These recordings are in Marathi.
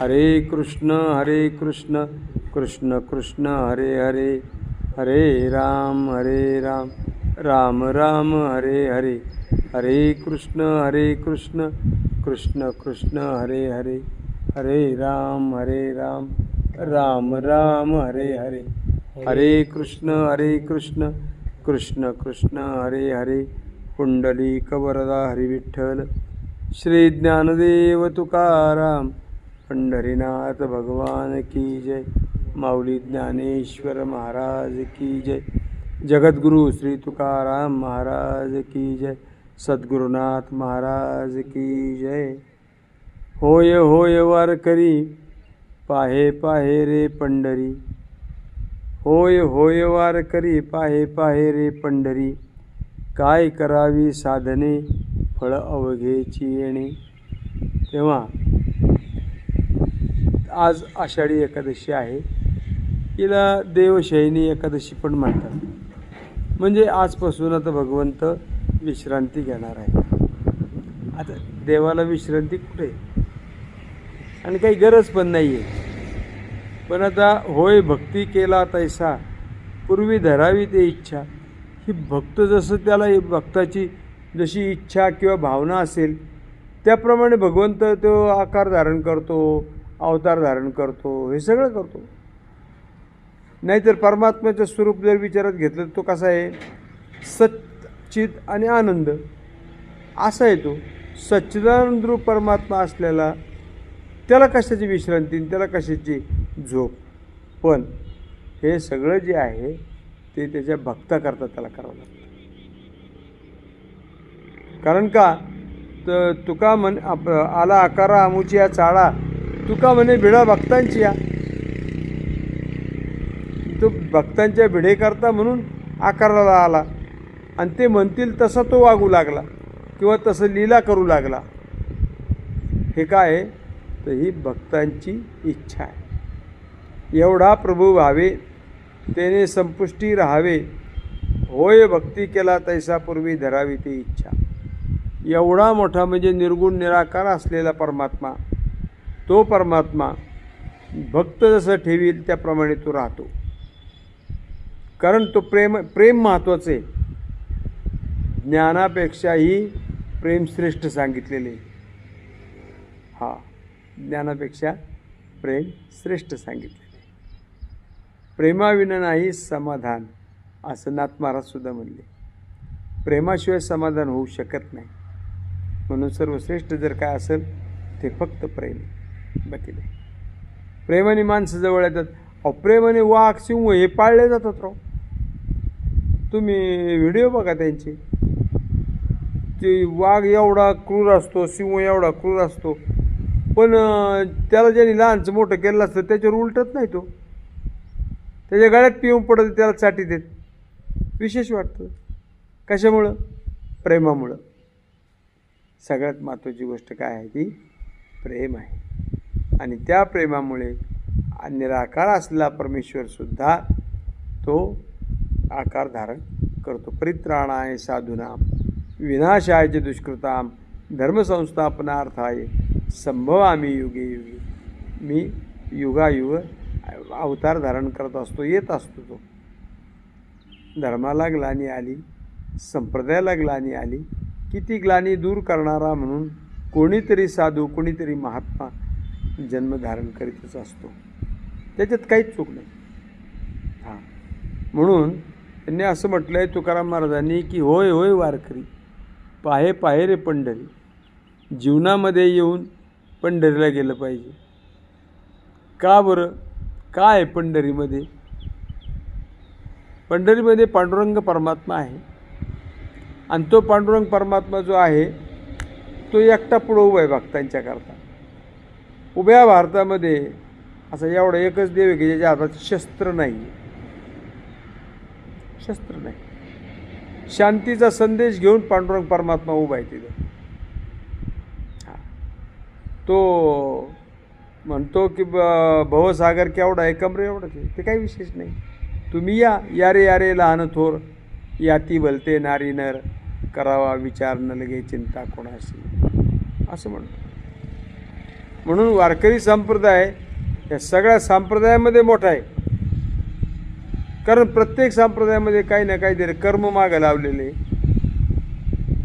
हरे कृष्ण हरे कृष्ण कृष्ण कृष्ण हरे हरे हरे राम हरे राम राम राम हरे हरे हरे कृष्ण हरे कृष्ण कृष्ण कृष्ण हरे हरे हरे राम हरे राम राम राम हरे हरे हरे कृष्ण हरे कृष्ण कृष्ण कृष्ण हरे हरे कुंडली कवरदा हरी विठ्ठल श्री ज्ञानदेव तुकाराम पंढरीनाथ भगवान की जय. माऊली ज्ञानेश्वर महाराज की जय. जगद्गुरु श्री तुकाराम महाराज की जय. सद्गुरुनाथ महाराज की जय. होय होय वारकरी पाहे पाहे रे पंढरी. होय होय वारकरी पाहे पाहे रे पंढरी. काय करावी साधने फळ अवघेची येणे. तेव्हा आज आषाढी एकादशी आहे. हिला देवशयनी एकादशी पण म्हणतात. म्हणजे आजपासून आता भगवंत विश्रांती घेणार आहे. आता देवाला विश्रांती कुठे? आणि काही गरज पण नाही आहे पण आता होय भक्ती केला तैसा पूर्वी धरावी ते इच्छा. ही भक्त जसं त्याला भक्ताची जशी इच्छा किंवा भावना असेल त्याप्रमाणे भगवंत तो आकार धारण करतो. अवतार धारण करतो हे सगळं करतो. नाहीतर परमात्म्याचं स्वरूप जर विचारात घेतलं तर तो कसा आहे? सच्चित आणि आनंद. असा आहे तो. सच्चिदानंद रूप परमात्मा असलेला त्याला कशाची विश्रांती त्याला कशाची झोप? पण हे सगळं जे आहे ते त्याच्या भक्ताकरता त्याला करावं लागतं. कारण का? तर तुका म्हण आप आला आकारा आमुची या चाळा तुका म्हणे भिडा भक्तांची या. तो भक्तांच्या भिडेकरता म्हणून आकाराला आला. आणि ते म्हणतील तसा तो वागू लागला किंवा तसं लीला करू लागला. हे काय? आहे तर ही भक्तांची इच्छा आहे. एवढा प्रभू व्हावे त्याने संपुष्टी राहावे. होय भक्ती केला तैसापूर्वी धरावी ती इच्छा. एवढा मोठा म्हणजे निर्गुण निराकार असलेला परमात्मा. तो परमात्मा भक्त जसं ठेवील त्याप्रमाणे तो राहतो. कारण तो प्रेम प्रेम महत्त्वाचं आहे ज्ञानापेक्षाही प्रेम श्रेष्ठ सांगितलेले. हा ज्ञानापेक्षा प्रेम श्रेष्ठ सांगितलेले. प्रेमाविना नाही समाधान असं नाथ महाराजसुद्धा म्हणले. प्रेमाशिवाय समाधान होऊ शकत नाही. म्हणून सर्वश्रेष्ठ जर काय असेल ते फक्त प्रेम बाकी नाही प्रेमाने माणसं जवळ येतात. अहो प्रेमाने वाघ सिंह हे पाळले जातात राव. तुम्ही व्हिडिओ बघा त्यांचे. ते वाघ एवढा क्रूर असतो सिंह एवढा क्रूर असतो. पण त्याला ज्यांनी लहानचं मोठं केलं असतं त्याच्यावर उलटत नाही तो. त्याच्या गळ्यात पिऊन पडत त्याला चाटी देत. विशेष वाटतं. कशामुळं? प्रेमामुळं. सगळ्यात महत्त्वाची गोष्ट काय आहे ती? प्रेम आहे. आणि त्या प्रेमामुळे निराकार असलेला परमेश्वरसुद्धा तो आकार धारण करतो. परित्राणाय साधूनाम विनाशायचे दुष्कृताम धर्मसंस्थापनार्थाय संभवामी युगे युगे. मी युगायुग अवतार धारण करत असतो येत असतो तो. धर्माला ग्लानी आली संप्रदायाला ग्लानी आली किती ग्लानी दूर करणारा म्हणून कोणीतरी साधू कोणीतरी महात्मा जन्म धारण करीतच असतो. त्याच्यात काहीच चूक नाही. हां. म्हणून त्यांनी असं म्हटलं आहे तुकाराम महाराजांनी की होय होय वारकरी. पाहे पाहे रे पंढरी. जीवनामध्ये येऊन पंढरीला गेलं पाहिजे. का बरं? काय पंढरीमध्ये? पंढरीमध्ये पांडुरंग परमात्मा आहे. आणि तो पांडुरंग परमात्मा जो आहे तो एकटा पुढं उभा आहे भक्तांच्याकरता. उभ्या भारतामध्ये असं एवढं एकच देव आहे की ज्याच्या हातात शस्त्र नाही. शस्त्र नाही. शांतीचा संदेश घेऊन पांडुरंग परमात्मा उभा आहे तिथं. तो म्हणतो की ब भवसागर केवढा आहे कमरे एवढं ते ते काही विशेष नाही. तुम्ही या यारे यारे लहान थोर याती भलते नारी नर करावा विचार न लगे चिंता कोणाशी? असं म्हणतो. म्हणून वारकरी संप्रदाय या सगळ्या संप्रदायामध्ये मोठा आहे. कारण प्रत्येक संप्रदायामध्ये काही ना काहीतरी कर्म मागं लावलेले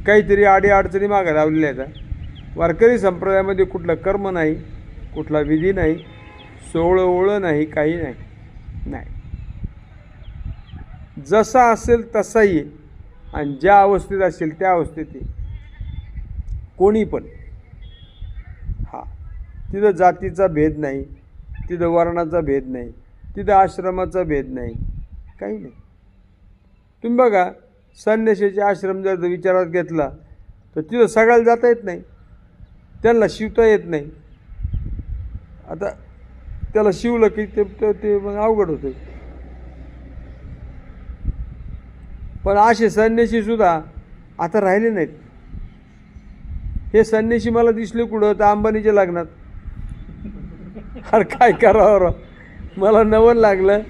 काहीतरी आडी अडचणी मागं लावलेल्या आहेत. वारकरी संप्रदायामध्ये कुठलं कर्म नाही कुठला विधी नाही सोहळं ओळं नाही काही नाही. नाही. जसा असेल तसाही आहे. आणि ज्या अवस्थेत असेल त्या अवस्थेत आहे. कोणी पण. तिथं जातीचा भेद नाही तिथं वर्णाचा भेद नाही तिथं आश्रमाचा भेद नाही काही नाही. तुम्ही बघा संन्यासाचे आश्रम जर विचारात घेतला तर तिथं सगळ्याला जाता येत नाही त्यांना शिवता येत नाही. आता त्याला शिवलं की ते ते- ते मग अवघड होतं. पण असे संन्यासी सुद्धा आता राहिले नाहीत. हे संन्यासी मला दिसले कुठं? तर अंबानीच्या लग्नात. अरे काय करावं राव मला नवल लागलं.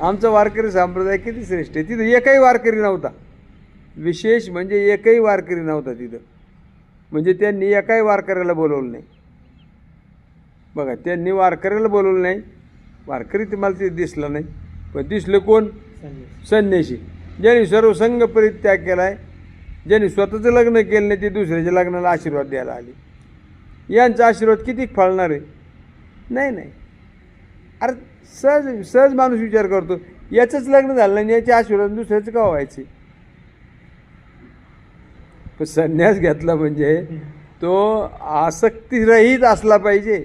आमचा वारकरी संप्रदाय किती श्रेष्ठ आहे? तिथं एकही वारकरी नव्हता. विशेष म्हणजे एकही वारकरी नव्हता तिथं. म्हणजे त्यांनी एकाही वारकऱ्याला बोलवलं नाही. बघा त्यांनी वारकऱ्याला बोलवलं नाही. वारकरी ते मला ते दिसलं नाही. पण दिसलं कोण? संन्यासी ज्यांनी सर्व संघ परित्याग केला आहे ज्यांनी स्वतःचं लग्न केलं नाही ते दुसऱ्याच्या लग्नाला आशीर्वाद द्यायला आले. यांचा आशीर्वाद किती फळणार आहे? नाही नाही. अरे सहज सहज माणूस विचार करतो. याचंच लग्न झालं नाही याचे आशीर्वाद दुसऱ्याचं का व्हायचे? पण संन्यास घेतला म्हणजे तो आसक्तीरहित असला पाहिजे.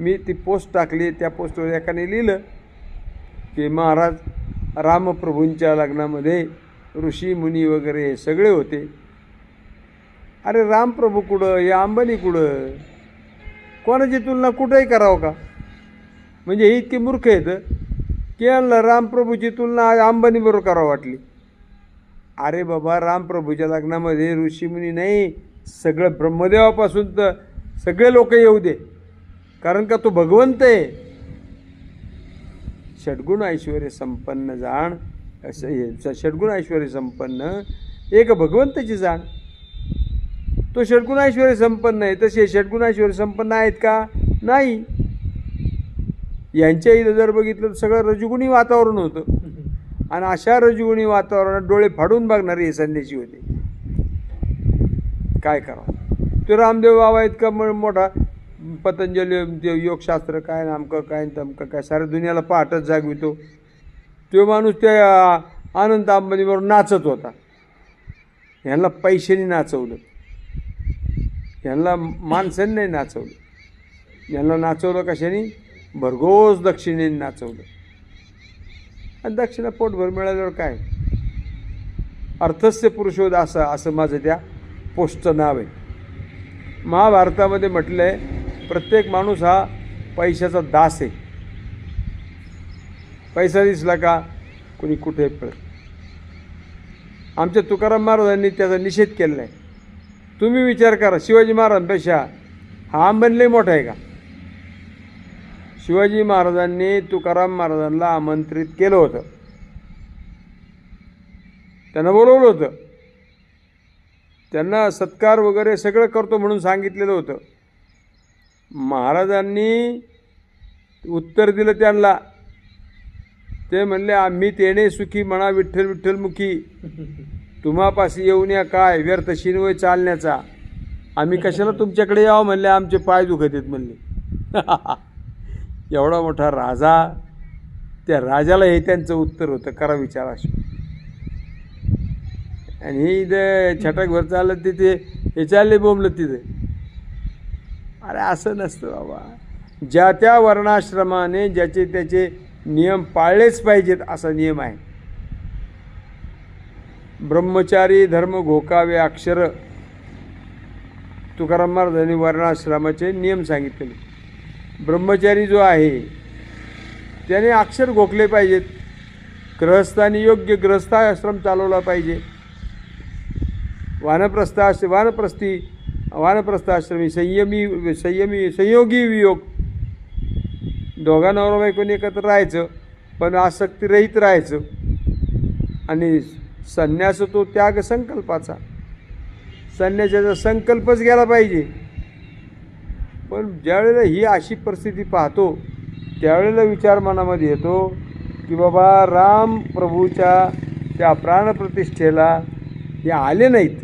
मी ती पोस्ट टाकली त्या पोस्टवर एकाने लिहिलं की महाराज रामप्रभूंच्या लग्नामध्ये ऋषी मुनी वगैरे हे सगळे होते. अरे रामप्रभू कुठं? हे अंबानी कुठं? कोणाची तुलना कुठंही करावं का? म्हणजे हे इतके मूर्ख आहेत की यांना रामप्रभूची तुलना अंबानीबरोबर करावं वाटली. अरे बाबा रामप्रभूच्या लग्नामध्ये ऋषीमुनी नाही. सगळं ब्रह्मदेवापासून तर सगळे लोक येऊ दे. कारण का तो भगवंत आहे. षड्गुण ऐश्वर संपन्न जाण असं हे षडगुण षड्गुण ऐश्वर संपन्न एक भगवंताची जाण. तो षडगुणाश्वर संपन्न आहे. तसे षडगुणाश्वर संपन्न आहेत का? नाही. यांच्या इथं जर बघितलं तर सगळं रजगुणी वातावरण होतं. आणि अशा रजगुणी वातावरणात डोळे फाडून बघणारे हे संदेशी होते. काय करावं? तो रामदेव बाबा इतका म- मोठा पतंजली ते योगशास्त्र काय नामकं काय न तमकं काय साऱ्या दुनियाला पहाटच जागवितो. तो माणूस त्या आनंद अंबानीबरोबर नाचत होता. ह्यांना पैशाने नाचवलं. यांना माणसांनी नाचवलं. यांना नाचवलं कशाने? भरघोस दक्षिणेने नाचवलं. आणि दक्षिणा पोटभर मिळाल्यावर काय? अर्थस्य पुरुषोद असं असं माझं त्या पोस्टचं नाव आहे. महाभारतामध्ये म्हटलं आहे प्रत्येक माणूस हा पैशाचा दास आहे. पैसा दिसला का कोणी कुठे पळत. आमच्या तुकाराम महाराजांनी त्याचा निषेध केलेला आहे. तुम्ही विचार करा शिवाजी महाराजांपेक्षा हा अंबनलय मोठा आहे का? शिवाजी महाराजांनी तुकाराम महाराजांना आमंत्रित केलं होतं. त्यांना बोलवलं होतं. त्यांना सत्कार वगैरे सगळं करतो म्हणून सांगितलेलं होतं. महाराजांनी उत्तर दिलं त्यांना. ते म्हणले आम्ही तेणे सुखी म्हणा विठ्ठल विठ्ठलमुखी. तुम्हापाशी येऊन या काय? व्यर्थ शिनवय चालण्याचा. आम्ही कशाला तुमच्याकडे यावं म्हणले? आमचे पाय दुखत आहेत म्हणले. एवढा मोठा राजा त्या राजाला हे त्यांचं उत्तर होतं. करा विचार अशी. आणि हे इथं छटाकभर चाललं तिथे हे चालले बोंबलं तिथे. अरे असं नसतं बाबा. ज्या त्या वर्णाश्रमाने ज्याचे त्याचे नियम पाळलेच पाहिजेत असा नियम आहे. ब्रह्मचारी धर्म घोकावे अक्षर तुकाराम महाराजांनी वर्णाश्रमाचे नियम सांगितलेले ब्रह्मचारी जो आहे त्याने अक्षर घोकले पाहिजेत. ग्रहस्थानी योग्य ग्रहस्थाश्रम चालवला पाहिजे. वानप्रस्थाश वानप्रस्थी वानप्रस्थाश्रमी संयमी संयमी संयोगी वियोग. दोघा कोणी एकत्र राहायचं पण आसक्तिरहित राहायचं. आणि संन्यास तो त्याग संकल्पाचा. संन्यासाचा संकल्पच गेला पाहिजे. पण ज्यावेळेला ही अशी परिस्थिती पाहतो त्यावेळेला विचार मनामध्ये येतो की बाबा राम प्रभूच्या त्या प्राणप्रतिष्ठेला हे आले नाहीत.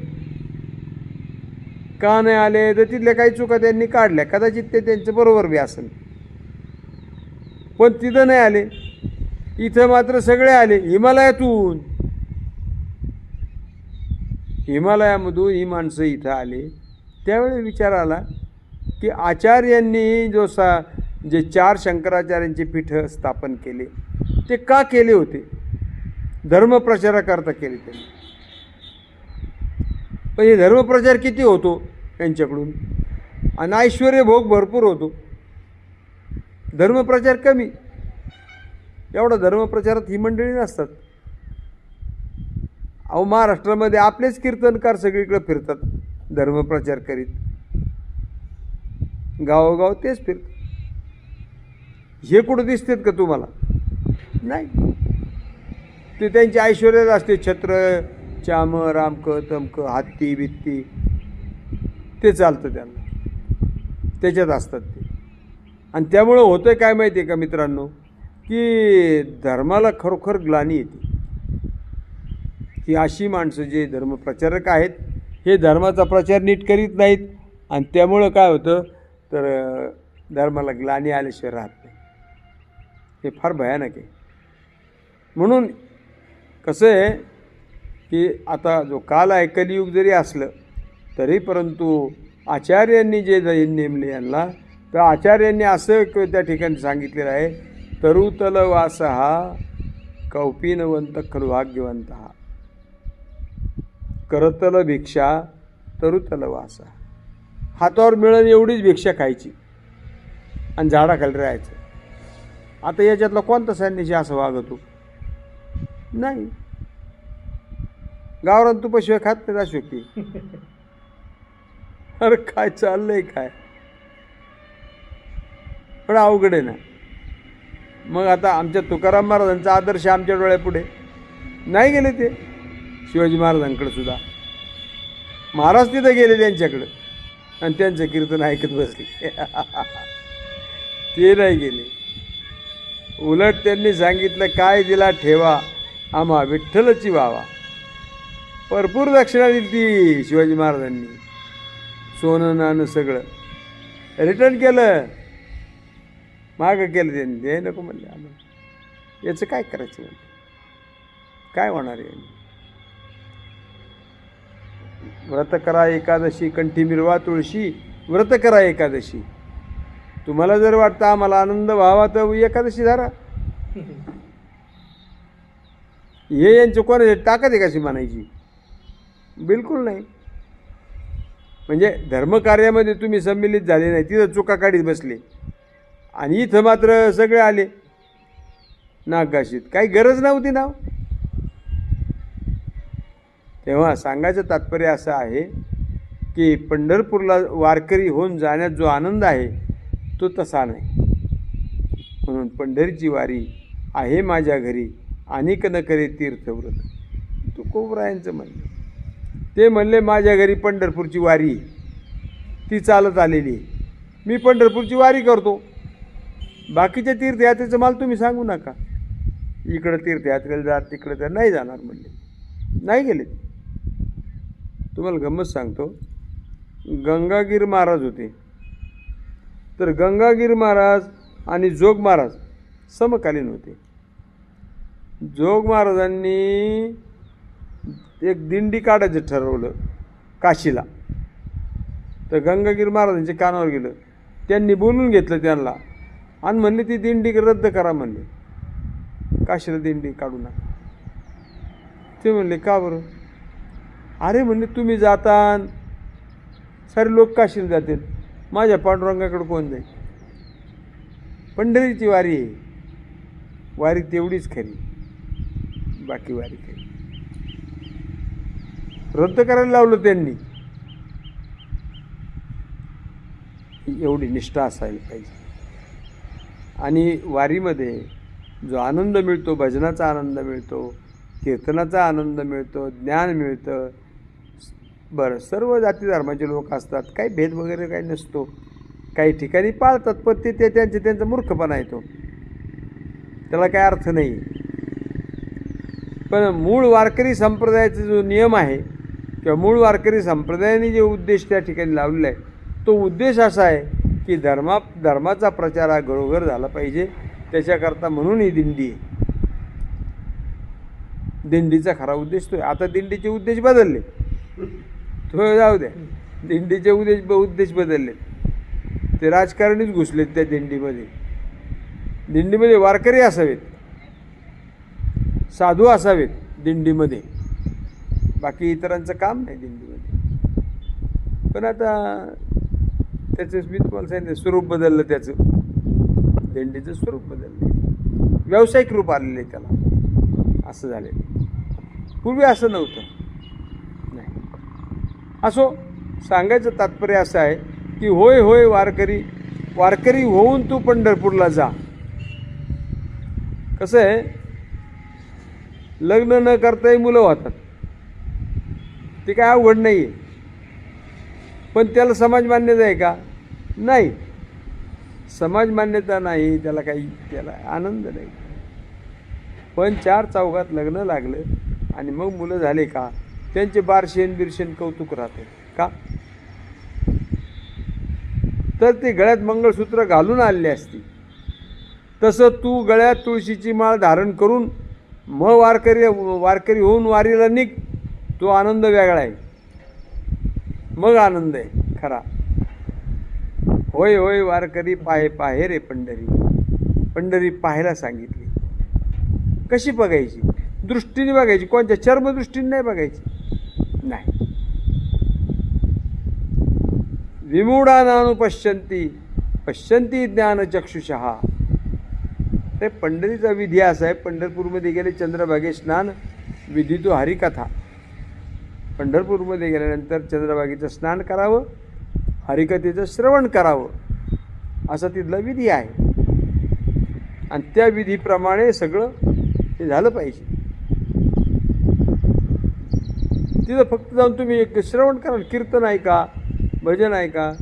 का नाही आले? तर तिथल्या काही चुका त्यांनी काढल्या. कदाचित ते त्यांचं बरोबर बी असेल. पण तिथं नाही आले. इथं मात्र सगळे आले. हिमालयातून हिमालयामधून ही माणसं इथं आले. त्यावेळी विचार आला की आचार्यांनी जो सा जे चार शंकराचार्यांचे पीठं स्थापन केले ते का केले होते? धर्मप्रचाराकरता केले त्यांनी. म्हणजे पण हे धर्मप्रचार किती होतो यांच्याकडून? आणि ऐश्वर्य भोग भरपूर होतो. धर्मप्रचार कमी. एवढा धर्मप्रचारात ही मंडळी नसतात. अहो महाराष्ट्रामध्ये आपलेच कीर्तनकार सगळीकडे फिरतात धर्मप्रचार करीत. गावोगाव तेच फिरतात. हे कुठं दिसतात का तुम्हाला? नाही. ते त्यांची ऐश्वर्यात असते छत्र चाम रामक तमक हत्ती बित्ती. ते चालतं त्यांना. त्याच्यात असतात ते. आणि त्यामुळं होतं काय माहिती आहे का मित्रांनो? की धर्माला खरोखर ग्लानी येते. ही अशी माणसं जे धर्मप्रचारक आहेत हे धर्माचा प्रचार नीट करीत नाहीत. आणि त्यामुळं काय होतं तर धर्माला ग्लानी आल्याशिवाय राहत नाही. हे फार भयानक आहे. म्हणून कसं आहे की आता जो काल आहे कलियुग जरी असलं तरी परंतु आचार्यांनी जे ज- नेमले यांना तर आचार्यांनी असं त्या ठिकाणी सांगितलेलं आहे तरुतल वास हा कौपीनवंत खलु भाग्यवंत. हा करतल भिक्षा तरुतल वासा. हातावर मिळेल एवढीच भिक्षा खायची. आणि झाडाखाली राहायचं. आता याच्यातला कोणता सैन्याशी असं वागतो नाही. गावरान तुपाशिवाय खात नाही अशी व्यक्ती अरे काय चाललंय काय? पण अवघड आहे ना. मग आता आमच्या तुकाराम महाराजांचा आदर्श आमच्या डोळ्यापुढे. नाही गेले ते. शिवाजी महाराजांकडे सुद्धा. महाराज तिथं गेले त्यांच्याकडं. आणि त्यांचं कीर्तन ऐकत बसले. ते नाही गेले. उलट त्यांनी सांगितलं काय दिला ठेवा आम्हा विठ्ठलची व्हावा भरपूर दक्षिणा दिली ती शिवाजी महाराजांनी. सोनं नाणं सगळं. रिटर्न केलं. मागं केलं त्यांनी. ते नको म्हणले आम्हाला. याचं काय करायचं म्हणलं काय होणार आहे व्रत करा एकादशी कंठी मिरवा तुळशी व्रत करा एकादशी. तुम्हाला जर वाटतं आम्हाला आनंद व्हावा तर एकादशी धरा. हे यांचं कोण ताकद आहे कशी म्हणायची? बिलकुल नाही. म्हणजे धर्मकार्यामध्ये तुम्ही संमिलित झाले नाही तिथं चुका काढीत बसले. आणि इथं मात्र सगळे आले. नागगाशीत काही गरज नव्हती ना हो. तेव्हा सांगायचं तात्पर्य असं आहे की पंढरपूरला वारकरी होऊन जाण्यात जो आनंद आहे तो तसा नाही. म्हणून पंढरीची वारी आहे माझ्या घरी अनेक न करे तीर्थव्रत. तुकोबरायांचं म्हणलं. ते म्हणले माझ्या घरी पंढरपूरची वारी ती चालत आलेली आहे. मी पंढरपूरची वारी करतो. बाकीच्या तीर्थयात्रेचं मला तुम्ही सांगू नका. इकडं तीर्थयात्रेला जा तिकडं तर नाही जाणार म्हणले. नाही गेले ते. तुम्हाला गंमत सांगतो. गंगागीर महाराज होते. तर गंगागीर महाराज आणि जोग महाराज समकालीन होते. जोग महाराजांनी एक दिंडी काढायचं ठरवलं काशीला. तर गंगागीर महाराजांच्या कानावर गेलं. त्यांनी बोलून घेतलं त्यांना आणि म्हणले ती दिंडी रद्द करा म्हणले. काशीला दिंडी काढू नका ते म्हणले का बरं? अरे म्हणजे तुम्ही जातान. सारे लोक काशीला जातील. माझ्या पांडुरंगाकडे कोण जाईल? पंढरीची वारी आहे. वारी तेवढीच खरी. बाकी वारी खरी रद्द करायला लावलं त्यांनी. एवढी निष्ठा असायला पाहिजे. आणि वारीमध्ये जो आनंद मिळतो भजनाचा आनंद मिळतो कीर्तनाचा आनंद मिळतो ज्ञान मिळतं बरं सर्व जाती धर्माचे लोक असतात काही भेद वगैरे काही नसतो. काही ठिकाणी पाळतात पण ते ते त्यांचे त्यांचा मूर्खपणा येतो त्याला काय अर्थ नाही. पण मूळ वारकरी संप्रदायाचा जो नियम आहे किंवा मूळ वारकरी संप्रदायाने जे उद्देश त्या ठिकाणी लावलेला आहे तो उद्देश असा आहे की धर्मा धर्माचा प्रचार हा घरोघर झाला पाहिजे. त्याच्याकरता म्हणून ही दिंडी आहे. दिंडीचा खरा उद्देश तो आहे. आता दिंडीचे उद्देश बदलले. थोडं जाऊ द्या दिंडीचे उद्देश उद्देश बदलले. ते राजकारणीच घुसलेत त्या दिंडीमध्ये. दिंडीमध्ये वारकरी असावेत. साधू असावेत दिंडीमध्ये. बाकी इतरांचं काम नाही दिंडीमध्ये. पण आता त्याचं मी तुम्हाला सांगितलं स्वरूप बदललं त्याचं. दिंडीचं स्वरूप बदललं. व्यावसायिक रूप आलेलं आहे त्याला. असं झालेलं पूर्वी असं नव्हतं. असो सांगायचं तात्पर्य असं आहे की होय होय वारकरी वारकरी होऊन तू पंढरपूरला जा. कसं आहे? लग्न न करताही मुलं होतात ते काय अवघड नाही आहे पण त्याला समाज मान्यता आहे का? नाही. समाज मान्यता नाही त्याला काही त्याला आनंद नाही. पण चार चौघात लग्न लागलं आणि मग मुलं झाले का? त्यांचे बारशेन बिरशेन कौतुक राहते. का? तर ते गळ्यात मंगळसूत्र घालून आलेली असती. तसं तू गळ्यात तुळशीची माळ धारण करून म वारकरी वारकरी होऊन वारीला निघ. तो आनंद वेगळा आहे. मग आनंद आहे. खरा. होय होय वारकरी पाहे पाहे रे पंढरी. पंढरी पाहायला सांगितली. कशी बघायची? दृष्टीने बघायची. कोणत्या चर्मदृष्टीने नाही बघायची नाही विमूढानानुपश्यंती पश्यंती ज्ञानचक्षुषः ते पंढरीचा विधी असा आहे पंढरपूरमध्ये गेले चंद्रभागे स्नान विधी तो हरिकथा. पंढरपूरमध्ये गेल्यानंतर चंद्रभागेचं स्नान करावं हरिकथेचं श्रवण करावं असा तिथला विधी आहे. आणि त्या विधीप्रमाणे सगळं ते झालं पाहिजे. तिथं फक्त जाऊन तुम्ही एक श्रवण कराल कीर्तन ऐका भजन ऐका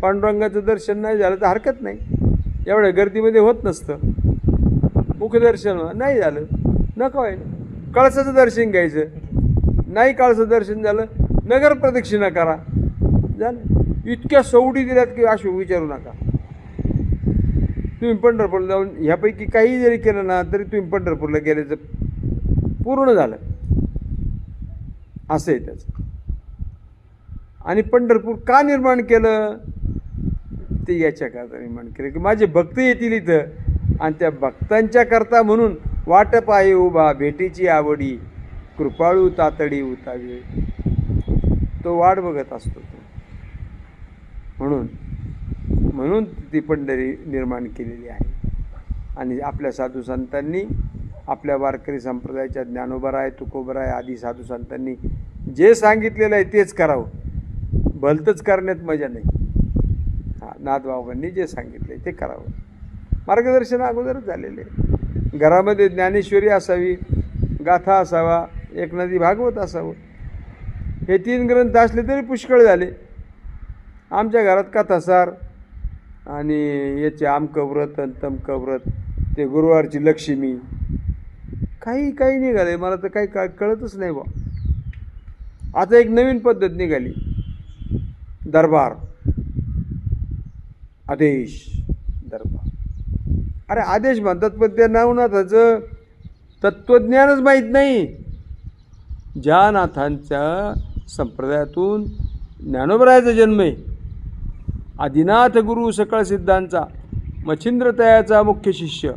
पांडुरंगाचं दर्शन नाही झालं तर हरकत नाही. एवढ्या गर्दीमध्ये होत नसतं. मुखदर्शन नाही झालं. नको आहे. कळसाचं दर्शन घ्यायचं. नाही कळसाचं दर्शन झालं नगर प्रदक्षिणा करा. झालं. इतक्या सवडी दिल्यात की अशी विचारू नका. तुम्ही पंढरपूरला जाऊन ह्यापैकी काही जरी केलं ना तरी तुम्ही पंढरपूरला गेल्याचं पूर्ण झालं. असं आहे त्याचं. आणि पंढरपूर का निर्माण केलं? ते याच्याकरता निर्माण केलं की माझे भक्त येतील इथं. आणि त्या भक्तांच्या करता म्हणून वाटप आहे उभा भेटीची आवडी कृपाळू तातडी उतावी. तो वाट बघत असतो तो. म्हणून म्हणून ती पंढरी निर्माण केलेली आहे. आणि आपल्या साधू संतांनी आपल्या वारकरी संप्रदायाच्या ज्ञानोबर आहे तुकोबर आहे आदी साधू संतांनी जे सांगितलेलं आहे तेच करावं. भलतंच करण्यात मजा नाही. हा नाथबाबांनी जे सांगितलं आहे ते करावं. मार्गदर्शन अगोदरच झालेले. आहे घरामध्ये ज्ञानेश्वरी असावी गाथा असावा एक नदी भागवत असावं. हे तीन ग्रंथ असले तरी पुष्कळ झाले. आमच्या घरात कथासार आणि याचे आमकव्रत आणि व्रत ते गुरुवारची लक्ष्मी. काही काही निघाले. मला तर काही का कळतच नाही बा आता एक नवीन पद्धत निघाली. दरबार आदेश दरबार. अरे आदेश म्हणतात पण त्या नावनाथाचं तत्त्वज्ञानच माहीत नाही. ज्या नाथांच्या संप्रदायातून ज्ञानोबरायाचा जन्म आहे. आदिनाथ गुरु सकळ सिद्धांचा मच्छिंद्र तयाचा मुख्य शिष्य.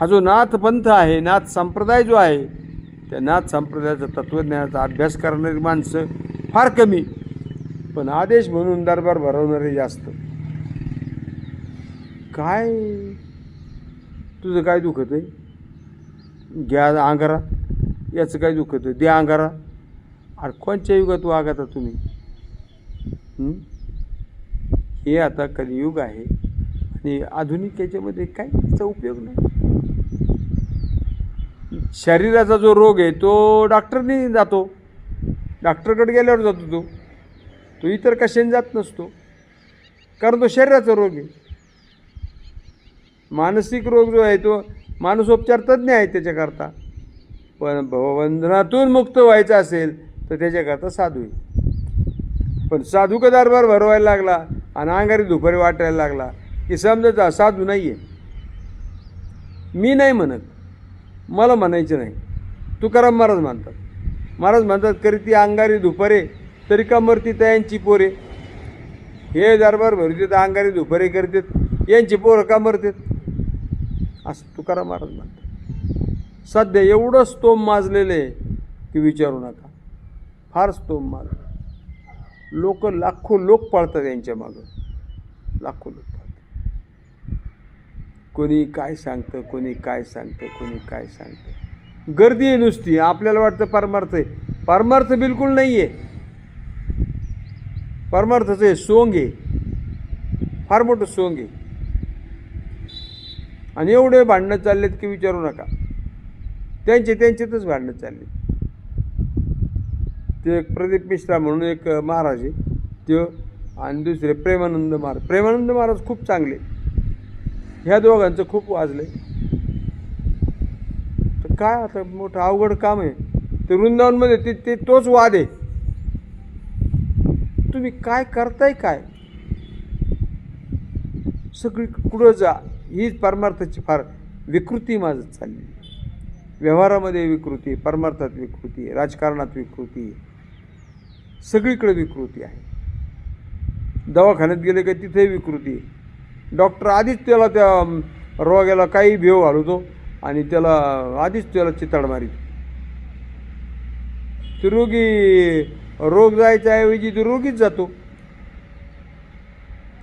हा जो नाथ पंथ आहे नाथ संप्रदाय जो आहे त्या नाथ संप्रदायाचा तत्त्वज्ञानाचा अभ्यास करणारी माणसं फार कमी. पण आदेश म्हणून दरबार भरवणारे जास्त. काय? तुझं काय दुखत आहे? घ्या अंगारा. याचं काय दुखत आहे? द्या अंगारा. अरे कोणच्या युगात वागता तुम्ही? हे? आता कलियुग आहे आणि आधुनिक याच्यामध्ये काही त्याचा उपयोग नाही. शरीराचा जो रोग आहे तो डॉक्टरने जातो. डॉक्टरकडे गेल्यावर जातो तो. तो इतर कशाने जात नसतो. कारण तो शरीराचा रोग आहे. मानसिक रोग जो आहे तो मानसोपचार तज्ज्ञ आहे त्याच्याकरता. पण भवबंधनातून मुक्त व्हायचं असेल तर त्याच्याकरता साधू आहे. पण साधू का दरबार भरवायला लागला आणि अंगारी दुपारी वाटायला लागला की समजायचा साधू नाही आहे मी नाही म्हणत. मला म्हणायचं नाही. तुकाराम महाराज म्हणतात. महाराज म्हणतात करी ती अंगारी दुपारे तरी का मरती त्यांची पोरे? हे दरबार भरतात अंगारे दुपारे करतात यांची पोरं का मरतात? असं तुकाराम महाराज म्हणतात. सध्या एवढं स्तोम माजलेलं आहे की विचारू नका. फार स्तोम माज लोक लाखो लोक पळतात यांच्या मागं. लाखो लोक पळतात. कोणी काय सांगतं कोणी काय सांगतं कोणी काय सांगतं? गर्दी आहे नुसती. आपल्याला वाटतं परमार्थ आहे. परमार्थ बिलकुल नाही आहे परमार्थाचं हे सोंग आहे. फार मोठं सोंग आहे. आणि एवढे भांडणं चाललेत की विचारू नका. त्यांचे त्यांच्यातच भांडणं चालले. ते एक प्रदीप मिश्रा म्हणून एक महाराज आहे. त्यो आणि दुसरे प्रेमानंद महाराज. प्रेमानंद महाराज खूप चांगले. ह्या दोघांचं खूप वाजले तर काय आता मोठं अवघड काम आहे. ते वृंदावनमध्ये ते ते तोच वाद आहे. तुम्ही काय करताय काय? सगळी कुठं जा हीच परमार्थाची फार विकृती माझं चालली. व्यवहारामध्ये विकृती परमार्थात विकृती राजकारणात विकृती सगळीकडे विकृती आहे. दवाखान्यात गेले का तिथे विकृती. डॉक्टर आधीच त्याला त्या रोग्याला काही भेव घालवतो आणि त्याला आधीच त्याला चिताड मारित. ते रोगी रोग जायच्या ऐवजी तो रोगीच जातो.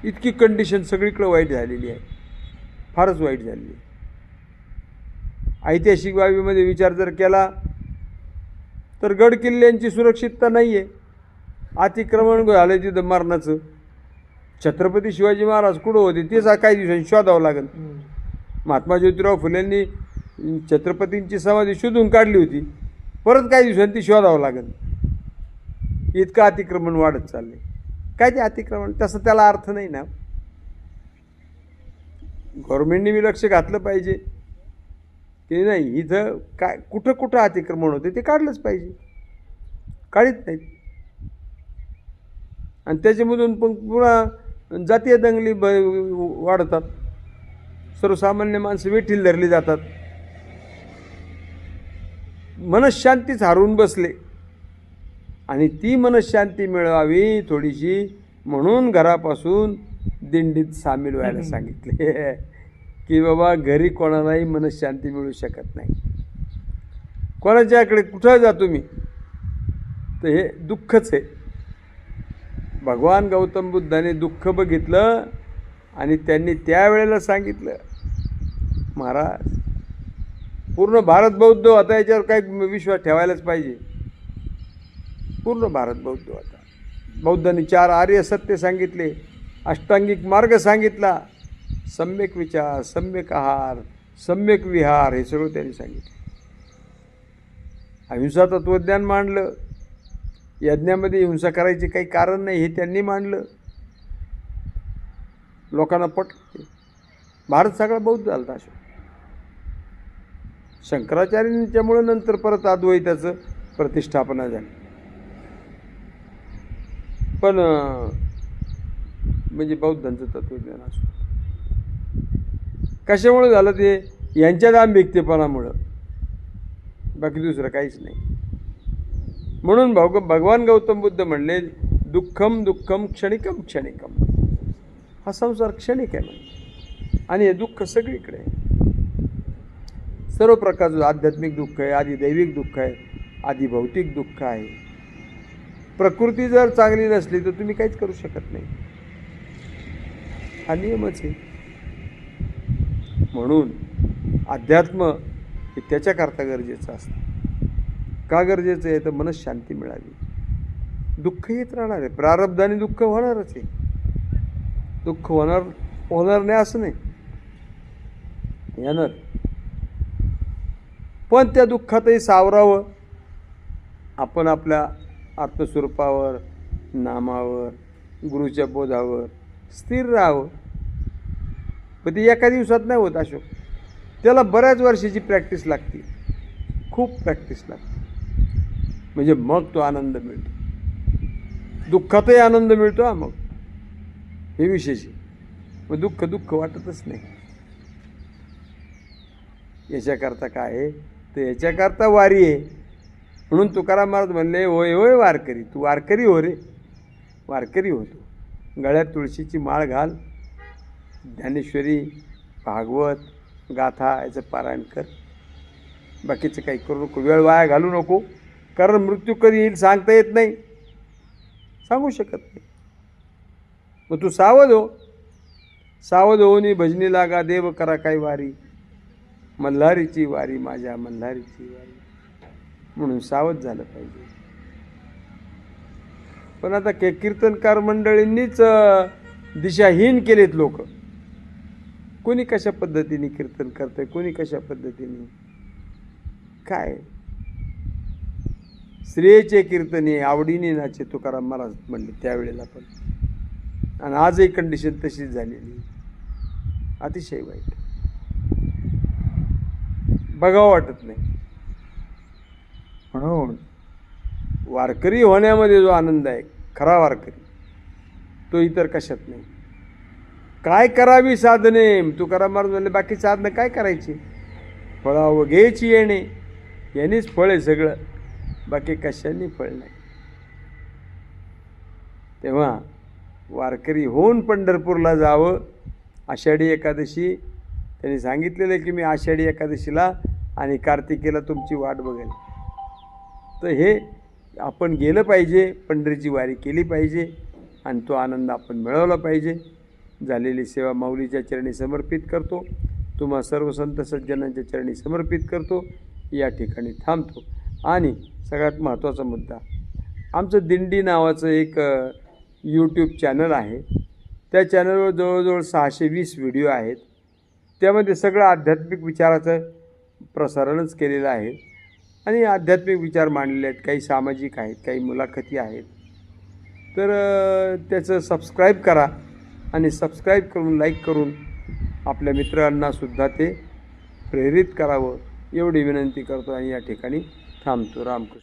इतकी कंडिशन सगळीकडे वाईट झालेली आहे. फारच वाईट झालेली आहे. ऐतिहासिक बाबीमध्ये विचार जर केला तर गड किल्ल्यांची सुरक्षितता नाही आहे अतिक्रमण झालं तिथं मरणाचं. छत्रपती शिवाजी महाराज कुठं होते तेच काही दिवसांनी शोधावं लागेल. महात्मा ज्योतिराव फुलेंनी छत्रपतींची समाधी शोधून काढली होती. परत काही दिवसांनी ती शोधावं लागेल. इतकं अतिक्रमण वाढत चालले काय ते अतिक्रमण? तसं त्याला अर्थ नाही ना. गव्हर्मेंटने मी लक्ष घातलं पाहिजे. की नाही इथं काय कुठं कुठं अतिक्रमण होते ते काढलंच पाहिजे. काढीत नाहीत. आणि त्याच्यामधून पण पुन्हा जातीय दंगली ब वाढतात. सर्वसामान्य माणसं वेठील धरली जातात. मनशांतीच हरवून बसले. आणि ती मनशांती मिळवावी थोडीशी म्हणून घरापासून दिंडीत सामील व्हायला सांगितले. की बाबा घरी कोणालाही मनशांती मिळू शकत नाही. कोणाच्याकडे कुठं जातो मी तर हे दुःखच आहे. भगवान गौतम बुद्धाने दुःख बघितलं आणि त्यांनी त्यावेळेला सांगितलं महाराज पूर्ण भारत बौद्ध होता याच्यावर काही विश्वास ठेवायलाच पाहिजे. पूर्ण भारत बौद्ध होता. बौद्धांनी चार आर्य सत्य सांगितले अष्टांगिक मार्ग सांगितला सम्यक विचार सम्यक आहार सम्यक विहार हे सगळं त्यांनी सांगितलं. अहिंसा तत्त्वज्ञान मांडलं. यज्ञामध्ये हिंसा करायचे काही कारण नाही हे त्यांनी मांडलं. लोकांना पटते भारत सगळा बौद्ध झाला अशा शंकराचार्यांच्यामुळं नंतर परत अद्वैताचं प्रतिष्ठापना झाली. पण म्हणजे बौद्धांचं तत्वज्ञान असतं. कशामुळे झालं ते? यांच्या दांभिकतेपणामुळं बाकी दुसरं काहीच नाही. म्हणून भाऊ भगवान गौतम बुद्ध म्हणले दुःखम दुःखम क्षणिकम क्षणिकम हा संसार क्षणिक आहे म्हणजे आणि हे दुःख सगळीकडे आहे. सर्व प्रकारचं आध्यात्मिक दुःख आहे आधी दैविक दुःख आहे आधी भौतिक दुःख आहे. प्रकृती जर चांगली नसली तर तुम्ही काहीच करू शकत नाही. हा नियमच आहे. म्हणून अध्यात्म हे त्याच्याकरता गरजेचं असतं. का गरजेचं आहे? तर मनशांती मिळावी. दुःख येत राहणार आहे. प्रारब्धाने दुःख होणारच आहे. दुःख होणार होणार नाही असं नाही. येणार. पण त्या दुःखातही सावरावं. आपण आपल्या आत्मस्वरूपावर नामावर गुरुच्या बोधावर स्थिर राहावं. पण ते एका दिवसात नाही होत अशोक. त्याला बऱ्याच वर्षाची प्रॅक्टिस लागते. खूप प्रॅक्टिस लागते. म्हणजे मग तो आनंद मिळतो. दुःखातही आनंद मिळतो हा मग. हे विशेष आहे. मग दुःख दुःख वाटतच नाही. याच्याकरता काय आहे? तर याच्याकरता वारी आहे. म्हणून तुकाराम महाराज म्हणले होय होय वारकरी तू वारकरी हो रे. वारकरी होतो. गळ्यात तुळशीची माळ घाल ज्ञानेश्वरी भागवत गाथा याचं पारायण कर. बाकीचं काही करू नको वेळ वाया घालू नको. कारण मृत्यू कधी येईल सांगता येत नाही. सांगू शकत नाही. मग तू सावध हो. सावध होऊन भजनी लागा देव करा काही वारी. मल्हारीची वारी माझ्या मल्हारीची वारी. म्हणून सावध झालं पाहिजे. पण आता के कीर्तनकार मंडळींनीच दिशाहीन केलेत लोक. कोणी कशा पद्धतीने कीर्तन करतंय कोणी कशा पद्धतीने? काय? श्रेयचे कीर्तने आवडीने नाचे तुकाराम महाराज म्हणले त्यावेळेला पण. आणि आजही कंडिशन तशीच झालेली. अतिशय वाईट. बघावं वाटत नाही. म्हणून वारकरी होण्यामध्ये जो आनंद आहे खरा वारकरी तो इतर कशात नाही. काय करावी साधने? तुकाराम महाराज म्हणले बाकी साधनं काय करायची? फळावं घ्यायची येणे. यानेच फळ आहे सगळं. बाकी कशाने फळ नाही. तेव्हा वारकरी होऊन पंढरपूरला जावं. आषाढी एकादशी त्यांनी सांगितलेलं आहे की मी आषाढी एकादशीला आणि कार्तिकेला तुमची वाट बघेल तर हे आपण गेलं पाहिजे पंढरीची वारी केली पाहिजे आणि तो आनंद आपण मिळवला पाहिजे. झालेली सेवा माऊलीच्या चरणी समर्पित करतो. तुम्हा सर्व संत सज्जनांच्या चरणी समर्पित करतो. या ठिकाणी थांबतो. आणि सगळ्यात महत्त्वाचा मुद्दा आमचं दिंडी नावाचं एक यूट्यूब चॅनल आहे. त्या चॅनलवर जवळजवळ सहाशे वीस व्हिडिओ आहेत. त्यामध्ये सगळं आध्यात्मिक विचाराचं प्रसारणच केलेलं आहे. आणि आध्यात्मिक विचार मांडलेले आहेत. काही सामाजिक आहेत काही मुलाखती आहेत. तर त्याचं सबस्क्राईब करा आणि सबस्क्राईब करून लाईक करून आपल्या मित्रांनासुद्धा ते प्रेरित करावं. एवढी विनंती करतो आणि या ठिकाणी थांबतो. रामकृष्ण.